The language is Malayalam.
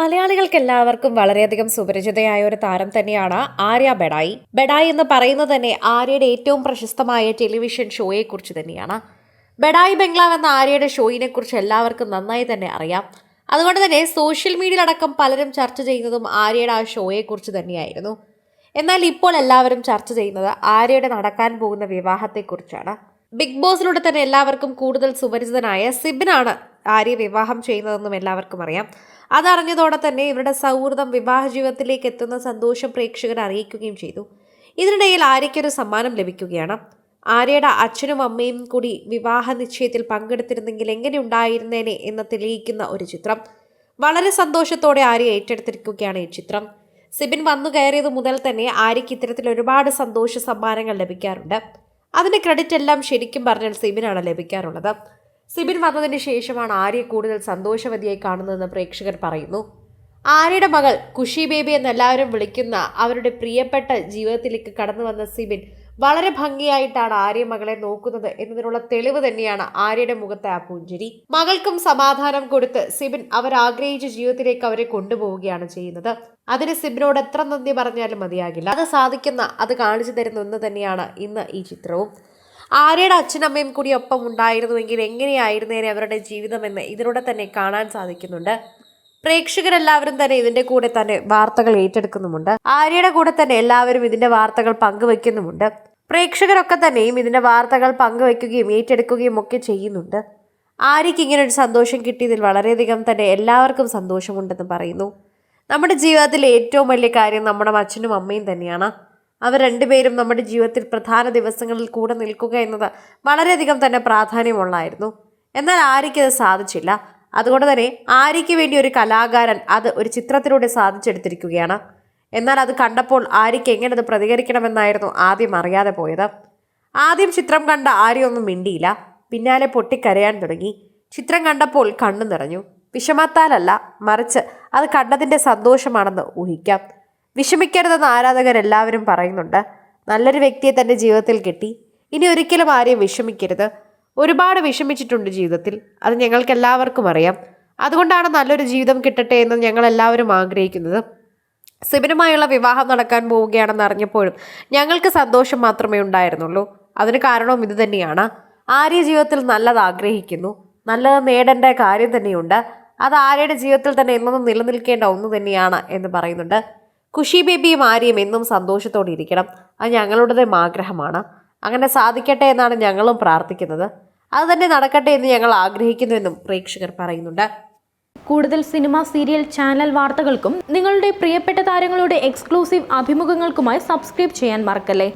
മലയാളികൾക്ക് എല്ലാവർക്കും വളരെയധികം സുപരിചിതയായ ഒരു താരം തന്നെയാണ് ആര്യ ബെഡായി. ബെഡായി എന്ന് പറയുന്നത് തന്നെ ആര്യയുടെ ഏറ്റവും പ്രശസ്തമായ ടെലിവിഷൻ ഷോയെക്കുറിച്ച് തന്നെയാണ്. ബെഡായി ബംഗ്ലാവ് എന്ന ആര്യയുടെ ഷോയിനെക്കുറിച്ച് എല്ലാവർക്കും നന്നായി തന്നെ അറിയാം. അതുകൊണ്ട് തന്നെ സോഷ്യൽ മീഡിയയിൽ അടക്കം പലരും ചർച്ച ചെയ്യുന്നതും ആര്യയുടെ ആ ഷോയെക്കുറിച്ച് തന്നെയായിരുന്നു. എന്നാൽ ഇപ്പോൾ എല്ലാവരും ചർച്ച ചെയ്യുന്നത് ആര്യയുടെ നടക്കാൻ പോകുന്ന വിവാഹത്തെക്കുറിച്ചാണ്. ബിഗ് ബോസിലൂടെ തന്നെ എല്ലാവർക്കും കൂടുതൽ സുപരിചിതനായ സിബിനാണ് ആര്യ വിവാഹം ചെയ്യുന്നതെന്നും എല്ലാവർക്കും അറിയാം. അതറിഞ്ഞതോടെ തന്നെ ഇവരുടെ സൗഹൃദം വിവാഹ ജീവിതത്തിലേക്ക് എത്തുന്ന സന്തോഷം പ്രേക്ഷകരെ അറിയിക്കുകയും ചെയ്തു. ഇതിനിടയിൽ ആര്യയ്ക്കൊരു സമ്മാനം ലഭിക്കുകയാണ്. ആര്യയുടെ അച്ഛനും അമ്മയും കൂടി വിവാഹ നിശ്ചയത്തിൽ പങ്കെടുത്തിരുന്നെങ്കിൽ എങ്ങനെ ഉണ്ടായിരുന്നേനെ എന്ന് തെളിയിക്കുന്ന ഒരു ചിത്രം. വളരെ സന്തോഷത്തോടെ ആര്യ ഏറ്റെടുത്തിരിക്കുകയാണ് ഈ ചിത്രം. സിബിൻ വന്നു കയറിയത് മുതൽ തന്നെ ആര്യയ്ക്ക് ഇത്തരത്തിൽ ഒരുപാട് സന്തോഷ സമ്മാനങ്ങൾ ലഭിക്കാറുണ്ട്. അതിന്റെ ക്രെഡിറ്റ് എല്ലാം ശരിക്കും പറഞ്ഞാൽ സിബിനാണ് ലഭിക്കാറുള്ളത്. സിബിൻ വന്നതിന് ശേഷമാണ് ആര്യ കൂടുതൽ സന്തോഷവതിയായി കാണുന്നതെന്ന് പ്രേക്ഷകർ പറയുന്നു. ആര്യയുടെ മകൾ കുഷി ബേബി എന്നെല്ലാവരും വിളിക്കുന്ന അവരുടെ പ്രിയപ്പെട്ട ജീവിതത്തിലേക്ക് കടന്നു വന്ന സിബിൻ വളരെ ഭംഗിയായിട്ടാണ് ആര്യ മകളെ നോക്കുന്നത് എന്നതിനുള്ള തെളിവ് തന്നെയാണ് ആര്യയുടെ മുഖത്തെ ആ പുഞ്ചിരി. മകൾക്കും സമാധാനം കൊടുത്ത് സിബിൻ അവരാഗ്രഹിച്ച ജീവിതത്തിലേക്ക് അവരെ കൊണ്ടുപോവുകയാണ് ചെയ്യുന്നത്. അതിന് സിബിനോട് എത്ര നന്ദി പറഞ്ഞാലും മതിയാകില്ല. അത് സാധിക്കുന്ന അത് കാണിച്ചു തരുന്ന ഒന്ന് തന്നെയാണ് ഇന്ന് ഈ ചിത്രവും. ആര്യയുടെ അച്ഛനമ്മയും കൂടി ഒപ്പം ഉണ്ടായിരുന്നുവെങ്കിൽ എങ്ങനെയായിരുന്നേനെ അവരുടെ ജീവിതമെന്ന് ഇതിലൂടെ തന്നെ കാണാൻ സാധിക്കുന്നുണ്ട്. പ്രേക്ഷകരെല്ലാവരും തന്നെ ഇതിന്റെ കൂടെ തന്നെ വാർത്തകൾ ഏറ്റെടുക്കുന്നുമുണ്ട്. ആര്യയുടെ കൂടെ തന്നെ എല്ലാവരും ഇതിന്റെ വാർത്തകൾ പങ്കുവെക്കുന്നുമുണ്ട്. പ്രേക്ഷകരൊക്കെ തന്നെയും ഇതിന്റെ വാർത്തകൾ പങ്കുവെക്കുകയും ഏറ്റെടുക്കുകയും ഒക്കെ ചെയ്യുന്നുണ്ട്. ആര്യയ്ക്ക് ഇങ്ങനെ ഒരു സന്തോഷം കിട്ടിയതിൽ വളരെയധികം തന്നെ എല്ലാവർക്കും സന്തോഷമുണ്ടെന്ന് പറയുന്നു. നമ്മുടെ ജീവിതത്തിലെ ഏറ്റവും വലിയ കാര്യം നമ്മുടെ അച്ഛനും അമ്മയും തന്നെയാണ്. അവർ രണ്ടുപേരും നമ്മുടെ ജീവിതത്തിൽ പ്രധാന ദിവസങ്ങളിൽ കൂടെ നിൽക്കുക എന്നത് വളരെയധികം തന്നെ പ്രാധാന്യമുള്ളായിരുന്നു എന്നാൽ ആര്യയ്ക്കത് സാധിച്ചില്ല. അതുകൊണ്ട് തന്നെ ആര്യയ്ക്ക് വേണ്ടി ഒരു കലാകാരൻ അത് ഒരു ചിത്രത്തിലൂടെ സാധിച്ചെടുത്തിരിക്കുകയാണ്. എന്നാൽ അത് കണ്ടപ്പോൾ ആര്യയ്ക്ക് എങ്ങനെ അത് പ്രതികരിക്കണമെന്നായിരുന്നു ആദ്യം അറിയാതെ പോയത്. ആദ്യം ചിത്രം കണ്ട ആര്യൊന്നും മിണ്ടിയില്ല. പിന്നാലെ പൊട്ടിക്കരയാൻ തുടങ്ങി. ചിത്രം കണ്ടപ്പോൾ കണ്ണു നിറഞ്ഞു. വിഷമത്താലല്ല മറിച്ച് അത് കണ്ടതിന്റെ സന്തോഷമാണെന്ന് ഊഹിക്കാം. വിഷമിക്കരുതെന്ന് ആരാധകരെല്ലാവരും പറയുന്നുണ്ട്. നല്ലൊരു വ്യക്തിയെ തന്റെ ജീവിതത്തിൽ കിട്ടി. ഇനി ഒരിക്കലും ആരെയും വിഷമിക്കരുത്. ഒരുപാട് വിഷമിച്ചിട്ടുണ്ട് ജീവിതത്തിൽ. അത് ഞങ്ങൾക്ക് എല്ലാവർക്കും അറിയാം. അതുകൊണ്ടാണ് നല്ലൊരു ജീവിതം കിട്ടട്ടെ എന്ന് ഞങ്ങൾ എല്ലാവരും ആഗ്രഹിക്കുന്നത്. സിബിനുമായുള്ള വിവാഹം നടക്കാൻ പോവുകയാണെന്ന് അറിഞ്ഞപ്പോഴും ഞങ്ങൾക്ക് സന്തോഷം മാത്രമേ ഉണ്ടായിരുന്നുള്ളൂ. അതിന് കാരണവും ഇത് തന്നെയാണ്. ആര്യ ജീവിതത്തിൽ നല്ലത് ആഗ്രഹിക്കുന്നു. നല്ലത് നേടേണ്ട കാര്യം തന്നെയുണ്ട്. അത് ആര്യയുടെ ജീവിതത്തിൽ തന്നെ എന്നൊന്നും നിലനിൽക്കേണ്ട ഒന്ന് തന്നെയാണ് എന്ന് പറയുന്നുണ്ട്. കുഷി ബേബിയും ആര്യം എന്നും സന്തോഷത്തോടെ ഇരിക്കണം അത് ഞങ്ങളുടേതും ആഗ്രഹമാണ്. അങ്ങനെ സാധിക്കട്ടെ എന്നാണ് ഞങ്ങളും പ്രാർത്ഥിക്കുന്നത്. അത് തന്നെ നടക്കട്ടെ എന്ന് ഞങ്ങൾ ആഗ്രഹിക്കുന്നുവെന്നും പ്രേക്ഷകർ പറയുന്നുണ്ട്. കൂടുതൽ സിനിമ സീരിയൽ ചാനൽ വാർത്തകൾക്കും നിങ്ങളുടെ പ്രിയപ്പെട്ട താരങ്ങളുടെ എക്സ്ക്ലൂസീവ് അഭിമുഖങ്ങൾക്കുമായി സബ്സ്ക്രൈബ് ചെയ്യാൻ മറക്കല്ലേ?